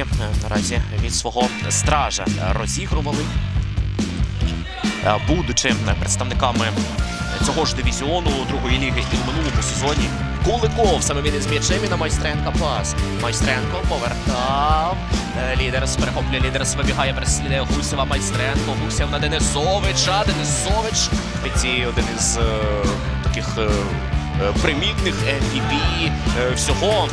е, наразі від свого стража розігрували, Е, будучи представниками цього ж дивізіону другої ліги і в минулому сезоні. Куликов саме він із м'ячем і на майстренка пас. Майстренко повертав. Е, Лідерс перехоплює лідерс, вибігає, переслідує Гусєва Майстренко. Гусєв на Денисовича. Денисович. Ці один із е, таких примітних MVP всього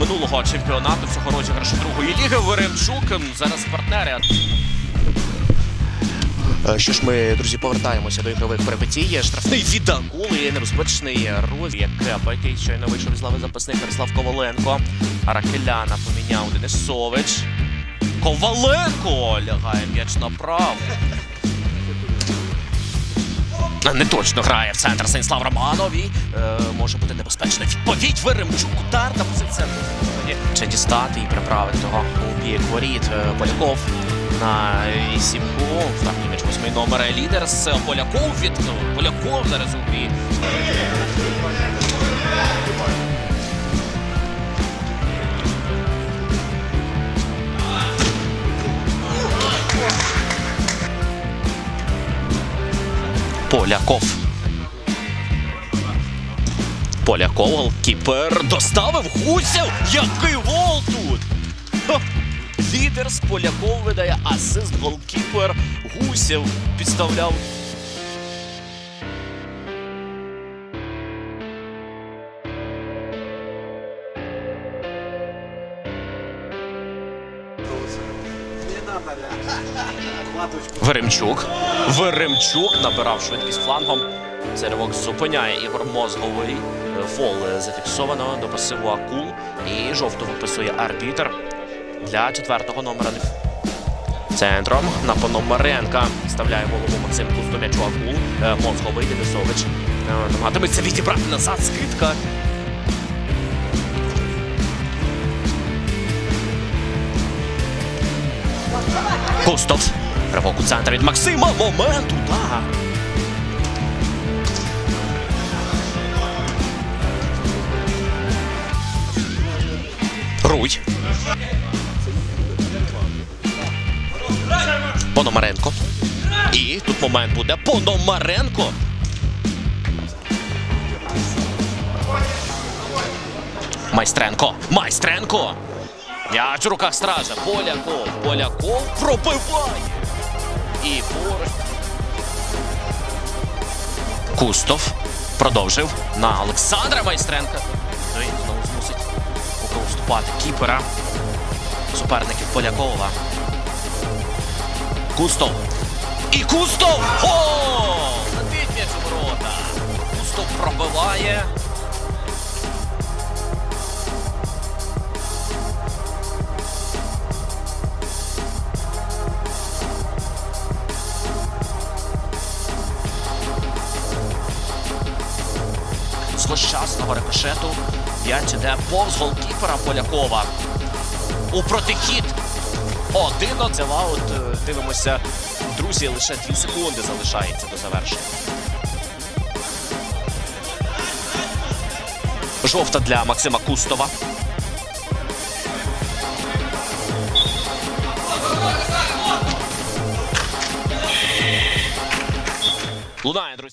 минулого чемпіонату, всього розіграшу другої ліги. Веремчук м, зараз партнери. Е, Що ж ми, друзі, повертаємося до ігрових перипетій. Штрафний від Акули, небезпечний роз, як який щойно вийшов з лави запасник Ярослав Коваленко. Аракеляна поміняв Денисович. Коваленко лягає м'яч направо. Не точно грає в центр Станіслав Романовій. Е, може бути небезпечна відповідь. Веремчук удар на позиція. Чи дістати і приправити того у бік воріт Е, Поляков на сімку. Штрафний м'яч восьмий номер лідерс. Поляков відкнув. Поляков зараз у грі. Поляков. Поляков, голкіпер, доставив Гусєв. Який гол тут! Лідер з Поляков видає асист голкіпер. Гусєв підставляв. Веремчук. Веремчук набирав швидкість флангом. Цей ривок зупиняє Ігор Мозговий. Фол зафіксовано до пасиву Акул. І жовту виписує арбітр для четвертого номера. Центром на Пономаренка вставляє голову Максим Кустомячу Акул. Е, Мозговий Денисович. Е, Намагатиметься відібрати назад скидка. Кустов. Ривок у центр від Максима. Момент удар. Руй. Пономаренко. І тут момент буде Пономаренко. Майстренко. Майстренко. М'яч у руках стража. Поляков. Поляков пробиває. І поруч. Кустов продовжив на Олександра Майстренка. Поки кіпера. Суперників Полякова. Кустов. І Кустов! Гол! Летить м'яч ворота. Кустов пробиває. злощасного рикошету. М'яч іде повз голкіпера Полякова. У протихід. Один оцела. От е, дивимося, друзі, лише 2 секунди залишається до завершення. Жовта для Максима Кустова. Лунає, друзі.